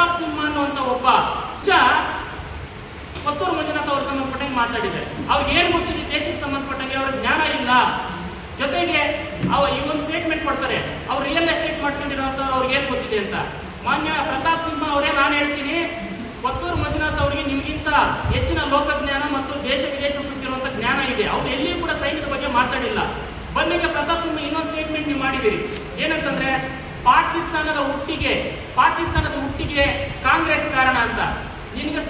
ಪ್ರತಾಪ್ ಸಿಂಹ ಅನ್ನುವಂತ ಒಬ್ಬ ಕೊತ್ತೂರು ಮಂಜುನಾಥ್ ಅವ್ರ ಸಂಬಂಧಪಟ್ಟಂಗೆ ಮಾತಾಡಿದ್ದಾರೆ ಅವ್ರಿಗೆ ಏನ್ ಗೊತ್ತಿದೆ ದೇಶಕ್ಕೆ ಸಂಬಂಧಪಟ್ಟಂಗೆ? ಅವ್ರ ಜ್ಞಾನ ಇಲ್ಲ. ಜೊತೆಗೆ ಅವ ಈ ಒಂದು ಸ್ಟೇಟ್ಮೆಂಟ್ ಕೊಡ್ತಾರೆ. ಅವ್ರು ರಿಯಲ್ ಎಸ್ಟೇಟ್ ಮಾಡ್ಕೊಂಡಿರೋಂಥ ಅವ್ರಿಗೆ ಏನ್ ಗೊತ್ತಿದೆ ಅಂತ. ಮಾನ್ಯ ಪ್ರತಾಪ್ ಸಿಂಹ ಅವರೇ, ನಾನು ಹೇಳ್ತೀನಿ ಕೊತ್ತೂರು ಮಂಜುನಾಥ್ ಅವರಿಗೆ ನಿಮ್ಗಿಂತ ಹೆಚ್ಚಿನ ಲೋಕಜ್ಞಾನ ಮತ್ತು ದೇಶ ವಿದೇಶ ಸುತ್ತಿರುವಂತ ಜ್ಞಾನ ಇದೆ. ಅವ್ರು ಎಲ್ಲಿಯೂ ಕೂಡ ಸೈನ್ಯದ ಬಗ್ಗೆ ಮಾತಾಡಿಲ್ಲ. ಬಂದಿಗೆ ಪ್ರತಾಪ್ ಸಿಂಹ ಇನ್ನೊಂದು ಸ್ಟೇಟ್ಮೆಂಟ್ ನೀವು ಮಾಡಿದಿರಿ ಏನಂತಂದ್ರೆ ಪಾಕಿಸ್ತಾನದ ಹುಟ್ಟಿಗೆ ಪಾಕಿಸ್ತಾನದ ಹುಟ್ಟಿಗೆ ಕಾಂಗ್ರೆಸ್ ಕಾರಣ ಅಂತ. ನಿನಗೆ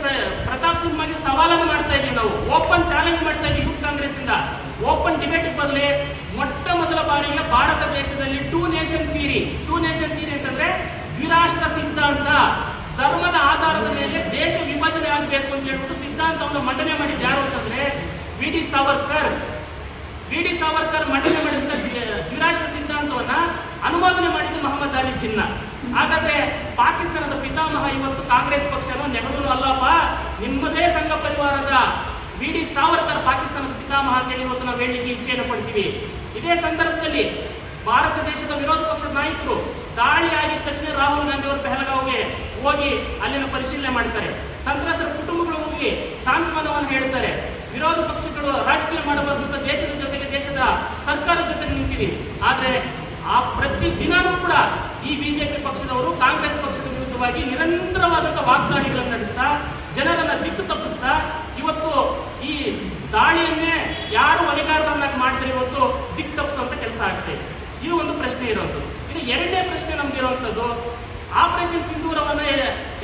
ಪ್ರತಾಪ್ ಸಿಂಹಗೆ ಸವಾಲನ್ನು ಮಾಡ್ತಾ ಇದೀವಿ ನಾವು. ಓಪನ್ ಚಾಲೆಂಜ್ ಮಾಡ್ತಾ ಇದೀವಿ ಯೂತ್ ಕಾಂಗ್ರೆಸ್ ಇಂದ. ಓಪನ್ ಡಿಬೇಟ್ ಬದಲಿ ಮೊಟ್ಟ ಮೊದಲ ಬಾರಿಗೆ ಭಾರತ ದೇಶದಲ್ಲಿ two nation theory two nation theory ಅಂತಂದ್ರೆ ದ್ವಿರಾಷ್ಟ್ರ ಸಿದ್ಧಾಂತ. ಧರ್ಮದ ಆಧಾರದ ಮೇಲೆ ದೇಶ ವಿಭಜನೆ ಆಗಬೇಕು ಅಂತ ಹೇಳ್ಬಿಟ್ಟು ಸಿದ್ಧಾಂತವನ್ನು ಮಂಡನೆ ಮಾಡಿದ್ದು ಯಾರು ಅಂತಂದ್ರೆ V D Savarkar. V D Savarkar ಮಂಡನೆ ಮಾಡಿದಂತ ದ್ವಿರಾಷ್ಟ್ರ ಸಿದ್ಧಾಂತವನ್ನ ಅನುಮೋದನೆ ಮಾಡಿದ್ದು ಮೊಹಮ್ಮದ್ ಅಲಿ ಚಿನ್ನ. ಹಾಗಾದ್ರೆ ಪಾಕಿಸ್ತಾನದ ಪಿತಾಮಹ ಇವತ್ತು ಕಾಂಗ್ರೆಸ್ ಪಕ್ಷನೋ, ನೆಹರೂನು ಅಲ್ಲಪ್ಪ, ನಿಮ್ಮದೇ ಸಂಘ ಪರಿವಾರದ ವಿ ಡಿ ಸಾವರ್ಕರ್ ಪಾಕಿಸ್ತಾನದ ಪಿತಾಮಹ ಅಂತೇಳಿ ಇವತ್ತು ನಾವು ಹೇಳಲಿಕ್ಕೆ ಇಚ್ಛೆಯನ್ನು ಪಡ್ತೀವಿ. ಇದೇ ಸಂದರ್ಭದಲ್ಲಿ ಭಾರತ ದೇಶದ ವಿರೋಧ ಪಕ್ಷದ ನಾಯಕರು ದಾಳಿ ಆಗಿದ ತಕ್ಷಣ ರಾಹುಲ್ ಗಾಂಧಿ ಅವರು ಪೆಹಲಗಾವ್ಗೆ ಹೋಗಿ ಅಲ್ಲಿನ ಪರಿಶೀಲನೆ ಮಾಡ್ತಾರೆ. ಸಂತ್ರಸ್ತರ ಕುಟುಂಬಗಳು ಹೋಗಿ ಸಾಂತ್ವನವನ್ನು ಹೇಳ್ತಾರೆ ವಿರೋಧ ಪಕ್ಷಗಳು ರಾಜಕೀಯ ಮಾಡಬಾರ್ದು ಅಂತ ದೇಶದ ಜೊತೆಗೆ ದೇಶದ ಸರ್ಕಾರದ ಜೊತೆಗೆ ನಿಂತೀವಿ. ಆದ್ರೆ ಆ ಪ್ರತಿ ದಿನವೂ ಕೂಡ ಈ ಬಿಜೆಪಿ ಪಕ್ಷದವರು, ಕಾಂಗ್ರೆಸ್ ಪಕ್ಷದ ವಿರುದ್ಧವಾಗಿ ನಿರಂತರವಾದಂತಹ ವಾಗ್ದಾಳಿಗಳನ್ನು ನಡೆಸ್ತಾ, ಜನರನ್ನ ದಿಕ್ಕು ತಪ್ಪಿಸ್ತಾ, ಇವತ್ತು ಈ ದಾಳಿಯನ್ನೇ ಯಾರು ಹೊಣೆಗಾರರನ್ನಾಗಿ ಮಾಡಿದ್ರೆ ಇವತ್ತು ದಿಕ್ಕು ತಪ್ಪಿಸುವಂತ ಕೆಲಸ ಆಗ್ತದೆ ಇದೆ. ಒಂದು ಪ್ರಶ್ನೆ ಇರುವಂತದ್ದು ಇನ್ನು ಎರಡನೇ ಪ್ರಶ್ನೆ ನಮ್ಗೆ ಇರುವಂಥದ್ದು ಆಪರೇಷನ್ ಸಿಂಧೂರವನ್ನ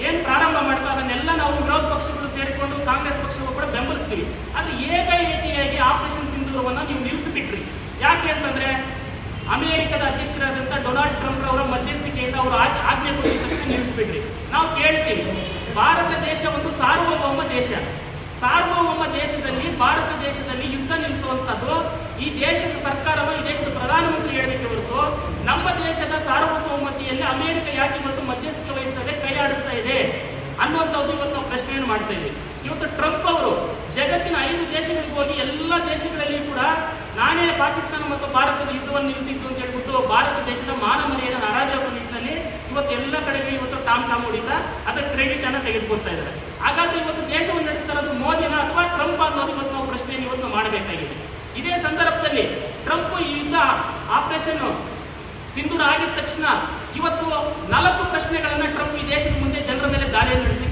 ಏನ್ ಪ್ರಾರಂಭ ಮಾಡ್ತಾ ಅದನ್ನೆಲ್ಲ ನಾವು ವಿರೋಧ ಪಕ್ಷಗಳು ಸೇರಿಕೊಂಡು ಕಾಂಗ್ರೆಸ್ ಪಕ್ಷಗಳು ಕೂಡ ಬೆಂಬಲಿಸ್ತೀವಿ. ಅದು ಏಕೈಕಿಯಾಗಿ ಆಪರೇಷನ್ ಸಿಂಧೂರವನ್ನ ನೀವು ನಿಲ್ಲಿಸಿಬಿಟ್ರಿ. ಯಾಕೆ ಅಂತಂದ್ರೆ ಅಮೆರಿಕದ ಅಧ್ಯಕ್ಷರಾದಂತಹ ಡೊನಾಲ್ಡ್ ಟ್ರಂಪ್ ಅವರ ಮಧ್ಯಸ್ಥಿಕೆಯಿಂದ ಅವರು ಆಜ್- ಆಜ್ಞೆ ಕೊಟ್ಟಿದ್ದಕ್ಕೆ ನಾವು ಕೇಳ್ತೀವಿ, ಭಾರತ ದೇಶ ಒಂದು ಸಾರ್ವಭೌಮ ದೇಶ. ಸಾರ್ವಭೌಮ ದೇಶದಲ್ಲಿ, ಭಾರತ ದೇಶದಲ್ಲಿ ಯುದ್ಧ ನಿಲ್ಲಿಸುವಂತದ್ದು ಈ ದೇಶದ ಸರ್ಕಾರವು, ಈ ದೇಶದ ಪ್ರಧಾನಮಂತ್ರಿ ಹೇಳಬೇಕೆ ಹೊರತು ನಮ್ಮ ದೇಶದ ಸಾರ್ವಭೌಮತೆಯಲ್ಲಿ ಅಮೆರಿಕ ಯಾಕೆ ಇವತ್ತು ಮಧ್ಯಸ್ಥಿಕೆ ವಹಿಸ್ತದೆ ಕೈ ಇದೆ ಅನ್ನುವಂಥದ್ದು ಇವತ್ತು ನಾವು ಪ್ರಶ್ನೆಯನ್ನು ಮಾಡ್ತಾ ಇದ್ದೀವಿ. ಇವತ್ತು ಟ್ರಂಪ್ ಅವರು ಜಗತ್ತಿನ ಐದು ದೇಶಗಳಿಗೆ ಹೋಗಿ ಎಲ್ಲ ದೇಶಗಳಲ್ಲಿ ಕೂಡ ನಾನೇ ಪಾಕಿಸ್ತಾನ ಮತ್ತು ಭಾರತದ ಯುದ್ಧವನ್ನು ನಿಲ್ಲಿಸಿದ್ದು ಅಂತ ಹೇಳ್ಬಿಟ್ಟು ಭಾರತ ದೇಶದ ಮಾನ ಮರ್ಯಾದೆ ಹರಾಜಾಗುವ ನಿಟ್ಟಿನಲ್ಲಿ ಇವತ್ತು ಎಲ್ಲ ಕಡೆಗೆ ಇವತ್ತು ಟಾಮ್ ಟಾಮ್ ಹೊಡಿತಾ ಅದರ ಕ್ರೆಡಿಟ್ ಅನ್ನ ತೆಗೆದುಕೊಳ್ತಾ ಇದ್ದಾರೆ. ಹಾಗಾದ್ರೆ ಇವತ್ತು ದೇಶವನ್ನು ನಡೆಸ್ತಾ ಇರೋದು ಮೋದಿನ ಅಥವಾ ಟ್ರಂಪ್ ಅನ್ನೋದು ಇವತ್ತು ನಾವು ಪ್ರಶ್ನೆಯನ್ನು ಇವತ್ತು ಮಾಡಬೇಕಾಗಿದೆ. ಇದೇ ಸಂದರ್ಭದಲ್ಲಿ ಟ್ರಂಪ್ ಈ ಯುದ್ಧ ಆಪರೇಷನ್ ಸಿಂಧೂರ ಆಗಿದ ತಕ್ಷಣ ಇವತ್ತು ನಾಲ್ಕು ಪ್ರಶ್ನೆಗಳನ್ನ ಟ್ರಂಪ್ ಈ ದೇಶದ ಮುಂದೆ ಜನರ ಮೇಲೆ ದಾಳಿಯನ್ನು ನಡೆಸಿ